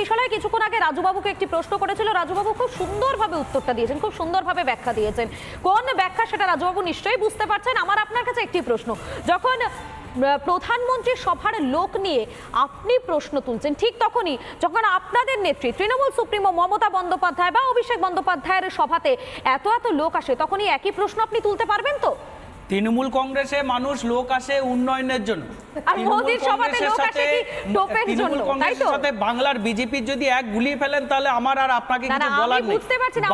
কিশলয় কিছুক্ষণ আগে রাজুবাবুকে একটি প্রশ্ন করেছিল। রাজুবাবু খুব সুন্দরভাবে উত্তরটা দিয়েছেন খুব সুন্দরভাবে ব্যাখ্যা দিয়েছেন। কোন ব্যাখ্যা সেটা রাজুবাবু নিশ্চয়ই বুঝতে পারছেন? আমার আপনার কাছে একটি প্রশ্ন। যখন আহ, প্রধানমন্ত্রীর সভার লোক নিয়ে আপনি প্রশ্ন তুলছেন ঠিক তখনই যখন আপনাদের নেত্রী তৃণমূল সুপ্রিমো মমতা বন্দ্যোপাধ্যায় বা অভিষেক বন্দ্যোপাধ্যায়ের সভাতে এত এত লোক আসে তখনই একই প্রশ্ন আপনি তুলতে পারবেন তো? তৃণমূল কংগ্রেসে মানুষ লোক আসে উন্নয়নের জন্য। সাথে বাংলার বিজেপির যদি এক গুলিয়ে ফেলেন তাহলে আমার আর আপনাকে কিছু বলার নেই।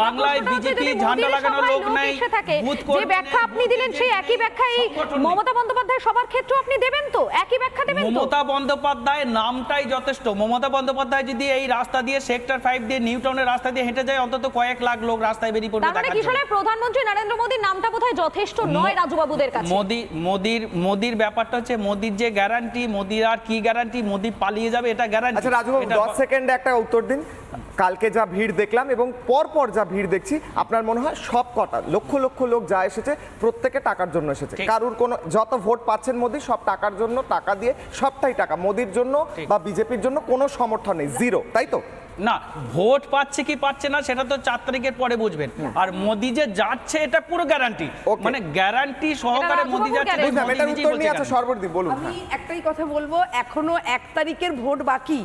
বাংলায় বিজেপি ঝান্ডা লাগানো লোক নাই এসে থাকে, বুথ যে ব্যাখ্যা আপনি দিলেন সেই একই ব্যাখ্যা এই মমতা বন্দ্যোপাধ্যায় সবার ক্ষেত্রে আপনি দেবেন তো? একই ব্যাখ্যা দেবেন তো? মমতা বন্দ্যোপাধ্যায়ের নামটাই যথেষ্ট। মমতা বন্দ্যোপাধ্যায় যদি এই রাস্তা দিয়ে সেক্টর ফাইভ দিয়ে নিউ টাউনের রাস্তা দিয়ে হেঁটে যায় অন্তত কয়েক লাখ লোক রাস্তায় বেরিয়ে পড়বে তার মানে কি। প্রধানমন্ত্রী নরেন্দ্র মোদীর নামটা বোধহয় যথেষ্ট নয় রাজুবাবুদের কাছে। মোদি মোদির মোদির ব্যাপারটা হচ্ছে মোদির যে গ্যারান্টি মোদির আর কি গ্যারান্টি মোদি পালিয়ে যাবে এটা গ্যারান্টি আচ্ছা রাজু 10 সেকেন্ডে একটা উত্তর দিন। কালকে যা ভিড় দেখলাম এবং পর পর যা ভিড় দেখছি আপনার মনে হয় সব কটা লক্ষ লক্ষ লোক যা এসেছে প্রত্যেকে টাকার জন্য এসেছে। কারুর কোনো যত ভোট পাচ্ছেন মোদি সব টাকার জন্য টাকা দিয়ে সবটাই টাকা। মোদির জন্য বা বিজেপির জন্য কোনো সমর্থন নেই জিরো তাই তো? না ভোট পাচ্ছে কি পাচ্ছে না সেটা তো চার তারিখের পরে বুঝবেন। আর মোদি যে যাচ্ছে এটা পুরো গ্যারান্টি. মানে গ্যারান্টি সহকারে মোদি যাচ্ছে। সর্বর্দি বলুন। আমি। একটাই কথা বলব এখনও এক তারিখের ভোট বাকি।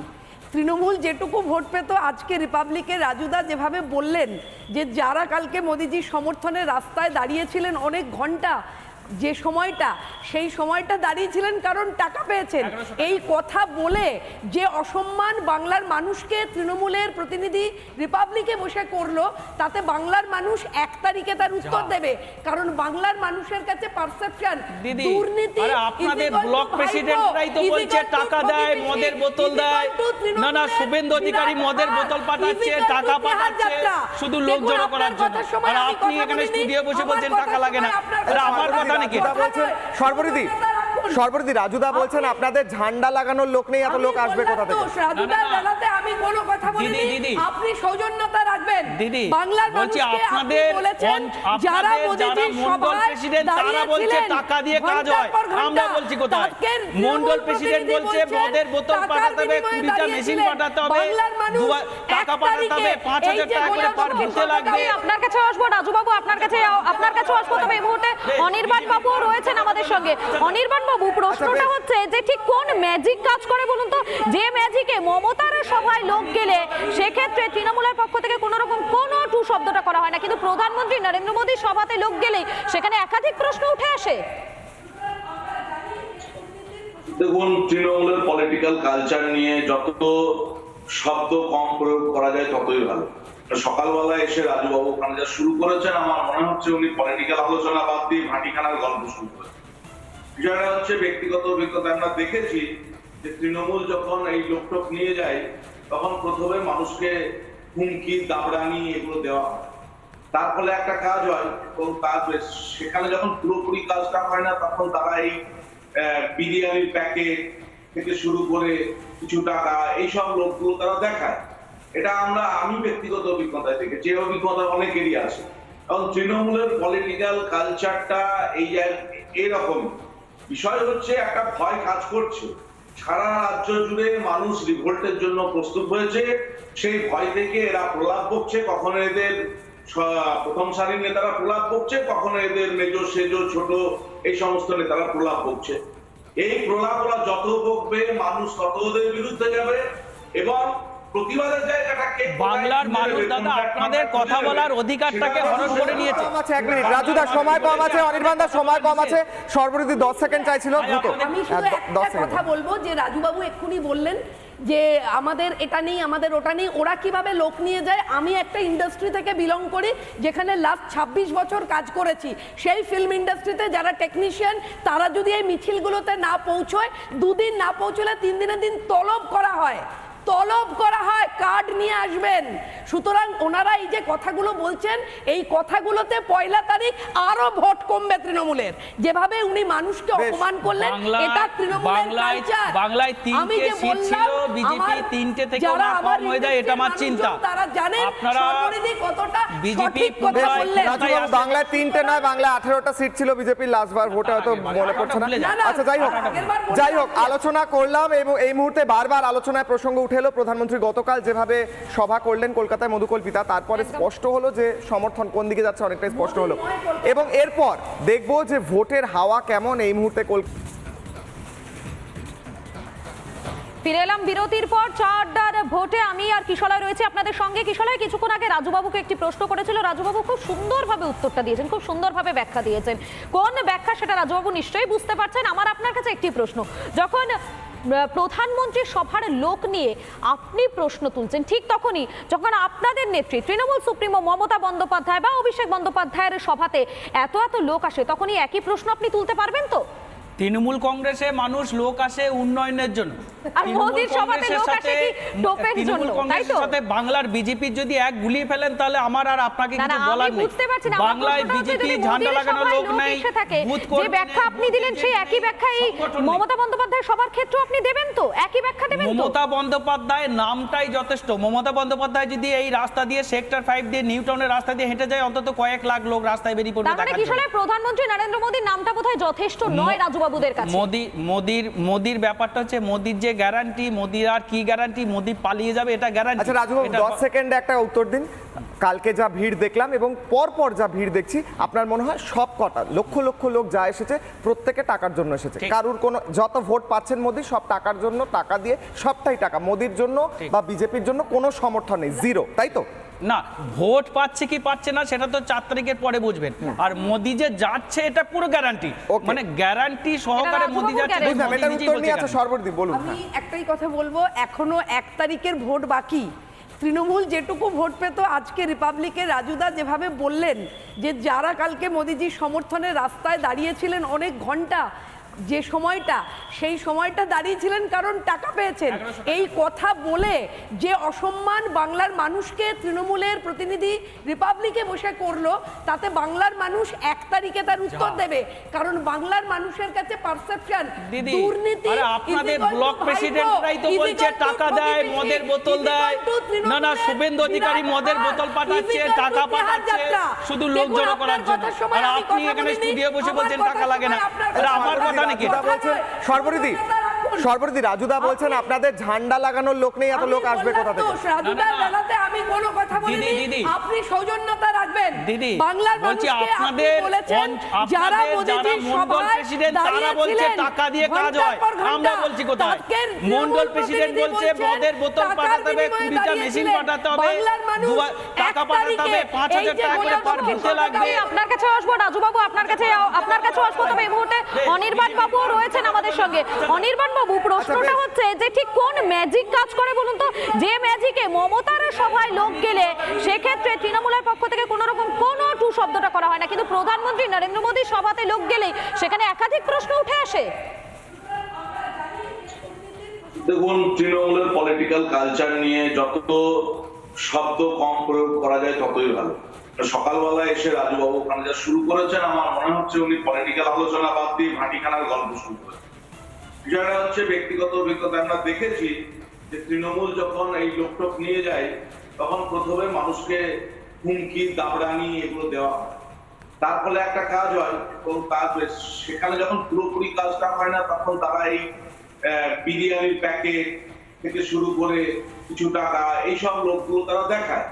তৃণমূল যেটুকু ভোট পেত, আজকে রিপাবলিকের রাজুদা যেভাবে বললেন যে, যারা কালকে মোদিজির সমর্থনে রাস্তায় দাঁড়িয়েছিলেন অনেক ঘণ্টা যে সময়টা সেই সময়টা দাঁড়িয়েছিলেন কারণ টাকা পেয়েছেন। এই কথা বলে যে অসম্মান বাংলার মানুষকে তৃণমূলের প্রতিনিধি রিপাবলিকে বসে করল তাতে বাংলার মানুষ এক তারিখে তার উত্তর দেবে। কারণ বাংলার মানুষের কাছে পারসেপশন দুর্নীতি আপনাদের ব্লক প্রেসিডেন্টরাই তো বলছে টাকা দেয় মদের বোতল দেয়। না না শুভেন্দু অধিকারী মদের বোতল পাঠাচ্ছে টাকা পাঠাচ্ছে শুধু লোক জড়ো করার জন্য। আর আপনি এখানে স্টুডিও বসে বলছেন টাকা লাগে না। আমার কথা নাকি রাজুদা বলছেন সর্বরিদি সর্বরিদি রাজুদা বলছেন আপনাদের ঝান্ডা লাগানোর লোক নেই এত লোক আসবে কোথা থেকে রাজুদার। বেলাতে আমি কোনো কথা দিদি, বলিনি। আপনি সৌজন্যতা রাখবেন দিদি, বাংলার বলছি আপনাদের বলেছেন যারা সভায় প্রেসিডেন্ট তারা বলছে টাকা দিয়ে কাজ হয়। আমরা বলছি কোথায়? তৃণমূল প্রেসিডেন্ট বলছে মদের বোতল পাঠাতে হবে, কুড়িটা মেশিন পাঠাতে হবে, বাংলার মানুষ টাকা পাঠাতে হবে, পাঁচ হাজার টাকা করে পার লাগবে। আপনার কাছে আসব রাজুবাবু আপনার কাছে আপনার কাছে আসব তবে এই মুহূর্তে অনির্বাণ বাবুও রয়েছেন আমাদের সঙ্গে অনির্বাণ বাবু প্রশ্নটা হচ্ছে যে ঠিক কোন ম্যাজিক কাজ করে বলুন তো যে ম্যাজিকে মমতার সভায় লোক গেলে সেক্ষেত্রে তৃণমূলের পক্ষ থেকে কোনো রকম কোনো টু শব্দটা করা হয় না। কিন্তু প্রধানমন্ত্রী নরেন্দ্র মোদীর সভাতে লোক গেলেই সেখানে একাধিক প্রশ্ন উঠে আসে। দেখুন, তৃণমূলের পলিটিক্যাল কালচার নিয়ে যত শব্দ কম প্রয়োগ করা যায়, ততই ভালো। সকালবেলা এসে রাজুবাবু ওখানে যা শুরু করেছেন, আমার মনে হচ্ছে উনি পলিটিক্যাল আলোচনা বাদ দিয়ে ভাটিখানার গল্প শুরু করেছেন। বিষয়টা হচ্ছে ব্যক্তিগত অভিজ্ঞতা। আমরা দেখেছি যে তৃণমূল যখন এই লোকটোক নিয়ে যায়, তখন প্রথমে মানুষকে হুমকি, দাবড়ানি এগুলো দেওয়া হয়। তার ফলে একটা কাজ হয়, এবং কাজ সেখানে যখন পুরোপুরি কাজটা হয় না, তখন তারা এই বিরিয়ানির প্যাকেট থেকে শুরু করে কিছু টাকা, এইসব লোকগুলো তারা দেখায়। এটা আমরা, আমি ব্যক্তিগত অভিজ্ঞতায় দেখেছি এই অভিজ্ঞতা অনেকেরই আছে। কারণ তৃণমূলের পলিটিক্যাল কালচারটা এই এরকম। বিষয় হচ্ছে, একটা ভয় কাজ করছে। সারা রাজ্য জুড়ে মানুষ রিভোল্টের জন্য প্রস্তুত হয়েছে। সেই ভয় থেকে এরা প্রলাপ করছে, কখনো এদের প্রথম সারির নেতারা প্রলাপ করছে, কখনো এদের মেজ, সেজ, ছোট, এই সমস্ত নেতারা প্রলাপ করছে। এই প্রলাপ ওরা যত বকবে, মানুষ তত ওদের বিরুদ্ধে যাবে এবং বাংলার মানুষ দাদা আপনাদের কথা বলার অধিকারটাকে হরণ করে নিয়েছে। এক মিনিট। রাজুদা সময় কম আছে সময় কম আছে। সেকেন্ড চাইছিল দ্রুত। আমি শুধু একটা দশ কথা বলব যে রাজুবাবু এক্ষুনি বললেন যে আমাদের এটা নেই আমাদের ওটা নেই ওরা কীভাবে লোক নিয়ে যায়? আমি একটা ইন্ডাস্ট্রি থেকে বিলং করি যেখানে লাস্ট ছাব্বিশ বছর কাজ করেছি। সেই ফিল্ম ইন্ডাস্ট্রিতে যারা টেকনিশিয়ান তারা যদি এই মিছিলগুলোতে না পৌঁছয় দুদিন না পৌঁছলে তিন দিনের দিন তলব করা হয়। তলব করা হয় কার্ড নিয়ে আসবেন। সুতরাং ওনারা এই যে কথাগুলো বলছেন এই কথাগুলোতে পয়লা তারিখ আরও ভোট কমবে তৃণমূলের। যেভাবে উনি মানুষকে অপমান করলেন এটা তৃণমূলের বাংলায়- কালচার বাংলায় তিনটে আমি যে সিট বললাম, ছিল, BJP তিনটে থেকেও যারা আমার কম হয়ে যায়, এটা আমার চিন্তা। তারা জানেন আপনারা কতটা সঠিক কথা বললেন। বাংলায় তিনটে নয় বাংলায় আঠেরোটা সিট ছিল বিজেপির লাস্টবার ভোটে হয়তো মনে পড়ছে না, আচ্ছা যাই হোক। যাই হোক আলোচনা করলাম এবং এই মুহূর্তে বারবার আলোচনায় প্রসঙ্গ উঠে এলো প্রধানমন্ত্রী। গতকাল যেভাবে সভা করলেন কলকাতায় মধুকল্পিতা তারপরে স্পষ্ট হলো যে সমর্থন কোন দিকে যাচ্ছে অনেকটাই স্পষ্ট হলো। এবং এরপর দেখব যে ভোটের হাওয়া কেমন এই মুহূর্তে কলকাতা ফিরে এলাম বিরতির পর, চারটার ভোটে। আমি আর কিশলয় রয়েছে আপনাদের সঙ্গে। কিশলয়, কিছুক্ষণ আগে রাজুবাবুকে একটি প্রশ্ন করেছিল। রাজুবাবু খুব সুন্দরভাবে উত্তরটা দিয়েছেন, খুব সুন্দরভাবে ব্যাখ্যা দিয়েছেন। কোন ব্যাখ্যা সেটা রাজুবাবু নিশ্চয়ই বুঝতে পারছেন। আমার আপনার কাছে একটি প্রশ্ন। যখন প্রধানমন্ত্রীর সভার লোক নিয়ে আপনি প্রশ্ন তুলছেন, ঠিক তখনই যখন আপনাদের নেত্রী তৃণমূল সুপ্রিমো মমতা বন্দ্যোপাধ্যায় বা অভিষেক বন্দ্যোপাধ্যায়ের সভাতে এত এত লোক আসে, তখনই একই প্রশ্ন আপনি তুলতে পারবেন তো? তৃণমূল কংগ্রেসে মানুষ লোক আসে উন্নয়নের জন্য। আর মোদির সভাতে লোক আসে কি টোপের জন্য, তাই তো? সাথে বাংলার বিজেপির যদি এক গুলিয়ে ফেলেন তাহলে আমার আর আপনাকে কিছু বলার নেই। বুঝতে পারছি না। বাংলায় বিজেপি ঝান্ডা লাগানোর লোক নাই যে ব্যাখ্যা আপনি দিলেন সেই একই ব্যাখ্যা এই মমতা বন্দ্যোপাধ্যায় সবার ক্ষেত্রেও আপনি দেবেন তো? একই ব্যাখ্যা দেবেন তো? মমতা বন্দ্যোপাধ্যায়ের নামটাই যথেষ্ট। মমতা বন্দ্যোপাধ্যায় যদি এই রাস্তা দিয়ে সেক্টর ফাইভ দিয়ে নিউ টাউনের রাস্তা দিয়ে হেঁটে যায় অন্তত কয়েক লাখ লোক রাস্তায় বেরিয়ে পড়বে তার মানে কি। প্রধানমন্ত্রী নরেন্দ্র মোদীর নামটা বোধহয় যথেষ্ট নয় রাজুবাবুদের কাছে। মোদি মোদির মোদির ব্যাপারটা হচ্ছে মোদির যে গ্যারান্টি মোদির আর কি গ্যারান্টি মোদি পালিয়ে যাবে এটা গ্যারান্টি আচ্ছা রাজুবাবু দশ সেকেন্ডে একটা উত্তর দিন। কালকে যা ভিড় দেখলাম এবং পর পর যা ভিড় দেখছি আপনার মনে হয় সব কটা লক্ষ লক্ষ লোক যা এসেছে প্রত্যেকে টাকার জন্য এসেছে। কারুর কোনো যত ভোট পাচ্ছেন মোদি সব টাকার জন্য টাকা দিয়ে সবটাই টাকা। মোদির জন্য বা বিজেপির জন্য কোনো সমর্থন নেই জিরো তাই তো? না ভোট পাচ্ছে কি পাচ্ছে না সেটা তো চার তারিখের পরে বুঝবেন। আর মোদি যে যাচ্ছে এটা পুরো গ্যারান্টি. মানে গ্যারান্টি সহকারে মোদি যাচ্ছে বলুন। আমি একটাই কথা বলব এখনও এক তারিখের ভোট বাকি। তৃণমূল যেটুকু ভোট পেত আজকে রিপাবলিকের রাজুদা যেভাবে বললেন যে যারা কালকে মোদিজির সমর্থনে রাস্তায় দাঁড়িয়েছিলেন অনেক ঘণ্টা যে সময়টা সেই সময়টা দাঁড়িয়েছিলেন কারণ টাকা পেয়েছেন এই কথা বলে যে অসম্মান বাংলার মানুষকে তৃণমূলের প্রতিনিধি রিপাবলিকে বসে করল তাতে বাংলার মানুষ এক তারিখে তার উত্তর দেবে কারণ বাংলার মানুষের কাছে পারসেপশন দুর্নীতি আপনাদের ব্লক প্রেসিডেন্টরাই তো বলছে টাকা দেয়, মদের বোতল দেয়। না, না, শুভেন্দু অধিকারী মদের বোতল পাঠাচ্ছে, টাকা পাঠাচ্ছে, শুধু লোক জড়ো করার জন্য। আর আপনি এখানে স্টুডিও বসে বলছেন টাকা লাগে না। আমার কথা নাকি? রাজুদা বলছেন? সর্বরিদি সর্বরিদি রাজুদা বলছেন আপনাদের ঝান্ডা লাগানোর লোক নেই এত লোক আসবে কোথা থেকে? রাজুদার। বেলাতে আমি কোনো কথা বলিনি। আপনি সৌজন্যতা রাখবেন দিদি, বাংলার বলছি আপনাদের বলেছেন যারা মোদিজির সভায় তারা বলছে টাকা দিয়ে কাজ হয়। আমরা বলছি কোথায়? তৃণমূল প্রেসিডেন্ট বলছে মদের বোতল পাঠাতে হবে, কুড়িটা মেশিন পাঠাতে হবে, বাংলার মানুষ টাকা পাঠাতে হবে, পাঁচ হাজার টাকা করে per লাগবে। আপনার কাছে আসব রাজুবাবু আপনার কাছে আপনার কাছে আসব তবে এই মুহূর্তে অনির্বাণ বাবুও রয়েছেন আমাদের সঙ্গে অনির্বাণ বাবু প্রশ্নটা হচ্ছে যে ঠিক কোন ম্যাজিক কাজ করে বলুন তো যে ম্যাজিকে মমতার সভায় লোক গেলে সেক্ষেত্রে তৃণমূলের পক্ষ থেকে কোনো রকম কোনো টু শব্দটা করা হয় না। কিন্তু প্রধানমন্ত্রী নরেন্দ্র মোদীর সভাতে লোক গেলে সেখানে একাধিক প্রশ্ন উঠে আসে। দেখুন, তৃণমূলের পলিটিক্যাল কালচার নিয়ে যত শব্দ কম প্রয়োগ করা যায় ততই ভালো। সকালবেলা এসে রাজুবাবু ওখানে যা শুরু করেছেন, আমার মনে হচ্ছে উনি পলিটিক্যাল আলোচনা বাদ দিয়ে ভাটিখানার গল্প শুরু করেছেন। বিষয়টা হচ্ছে ব্যক্তিগত অভিজ্ঞতা। আমরা দেখেছি যে তৃণমূল যখন এই লোকটোক নিয়ে যায়, তখন প্রথমে মানুষকে হুমকি, দাবড়ানি এগুলো দেওয়া হয়। তার ফলে একটা কাজ হয়, এবং কাজ সেখানে যখন পুরোপুরি কাজটা হয় না, তখন তারা এই বিরিয়ানির প্যাকেট থেকে শুরু করে কিছু টাকা, এইসব লোকগুলো তারা দেখায়।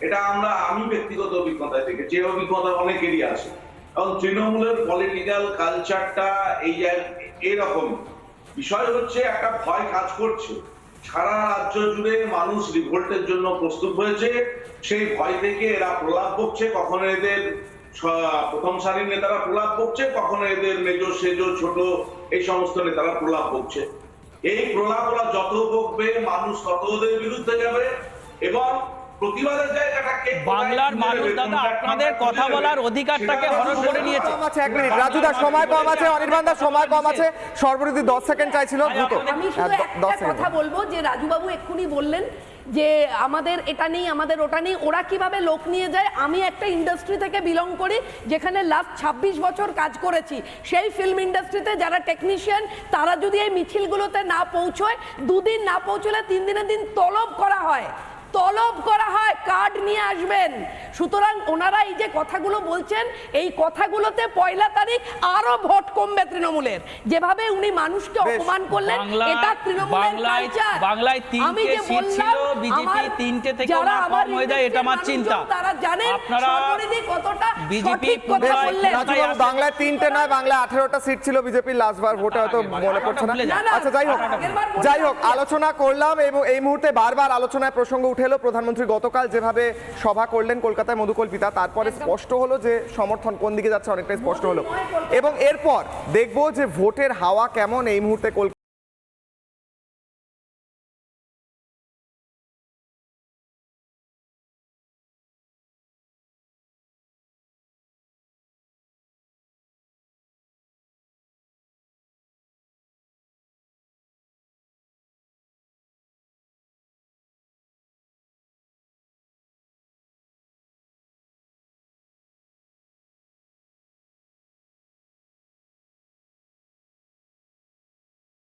এটা আমরা, আমি ব্যক্তিগত অভিজ্ঞতায় দেখেছি, এই অভিজ্ঞতা অনেকেরই আছে। কারণ তৃণমূলের পলিটিক্যাল কালচারটা এই এরকম। বিষয় হচ্ছে, একটা ভয় কাজ করছে। সারা রাজ্য জুড়ে মানুষ রিভোল্টের জন্য প্রস্তুত হয়েছে। সেই ভয় থেকে এরা প্রলাপ বকছে কখনো এদের প্রথম সারির নেতারা প্রলাপ করছে, কখনো এদের মেজো, সেজো, ছোট, এই সমস্ত নেতারা প্রলাপ করছে। এই প্রলাপ ওরা যত বকবে, মানুষ তত ওদের বিরুদ্ধে যাবে এবং প্রতিবাদের জায়গাটা কে কোথায় বাংলার মানুষ দাদা আপনাদের কথা বলার অধিকারটাকে সেটা হরণ করে নিয়েছে। আছে এক মিনিট। রাজুদা সময় কম আছে অনির্বাণ দার সময় কম আছে। সর্বরিদি দশ সেকেন্ড চাইছিল দ্রুত। আমি শুধু হ্যাঁ, একটা কথা বলব যে রাজুবাবু এক্ষুনি বললেন যে আমাদের এটা নেই আমাদের ওটা নেই ওরা কীভাবে লোক নিয়ে যায়? আমি একটা ইন্ডাস্ট্রি থেকে বিলং করি যেখানে লাস্ট ছাব্বিশ বছর কাজ করেছি। সেই ফিল্ম ইন্ডাস্ট্রিতে যারা টেকনিশিয়ান তারা যদি এই মিছিলগুলোতে না পৌঁছয় দুদিন না পৌঁছলে তিন দিনের দিন তলব করা হয়। তলব করা হয় কার্ড নিয়ে আসবেন। সুতরাং ওনারা এই যে কথাগুলো বলছেন এই কথাগুলোতে পয়লা তারিখ আরও ভোট কমবে তৃণমূলের। যেভাবে উনি মানুষকে অপমান করলেন এটা তৃণমূলের বাংলায়- কালচার বাংলায় আমি যে বললাম, তিনটে থেকেও যারা আমার হয়ে যায়, এটা আমার চিন্তা। তারা জানেন আপনারা কতটা সঠিক কথা বললেন। বাংলায় তিনটে নয় বাংলায় আঠেরোটা সিট ছিল বিজেপির লাস্টবার ভোটে হয়তো মনে পড়ছে না। আচ্ছা যাই হোক। যাই হোক আলোচনা করলাম এবং এই মুহূর্তে বারবার আলোচনায় প্রসঙ্গ উঠে এলো প্রধানমন্ত্রী গতকাল যেভাবে সভা করলেন কলকাতায় মধুকল্পিতা তারপরে স্পষ্ট হলো যে সমর্থন কোন দিকে যাচ্ছে অনেকটাই স্পষ্ট হলো। এবং এরপর দেখব যে ভোটের হাওয়া কেমন এই মুহূর্তে কলকাতা